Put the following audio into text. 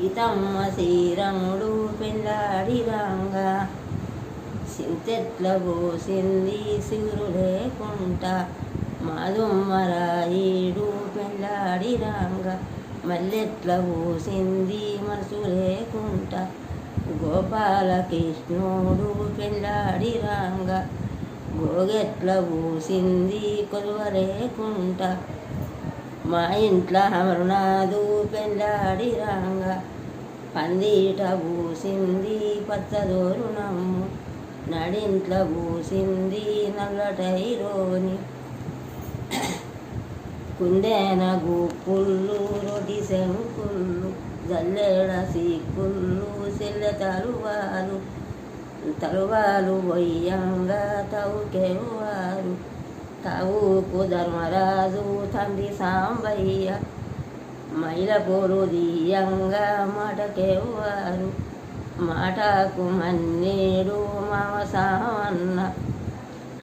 సీతమ్మ శ్రీరాముడు పెళ్ళాడి రాంగా సింతెట్ల పోసింది సిగురు లేకుంటా మాధుమ్మరాయుడు పెళ్ళాడి రాంగా మల్లెట్ల పోసింది మనసు లేకుంటా గోపాలకృష్ణుడు పెళ్ళాడి రాంగా గోగెట్ల పూసింది కొలువ లేకుంటా మా ఇంట్లో అమరునాథు పెళ్ళాడి రాంగ. పందిట పూసింది పచ్చదోరునమ్ము నడింట్ల పూసింది నల్లటైరోని కుందేన గుప్పుళ్ళు రొటి శంకుళ్ళు జల్లెడ సీకుళ్ళు సెల్లె తరువాలు తరువాలు వయ్యంగా తవుకెవారు తవుకు ధర్మరాజు తండ్రి సాంబయ్య మైలపూరు దీయంగా మాటకెవ్వారు. మాటకు మన్నేడు మామ సామన్న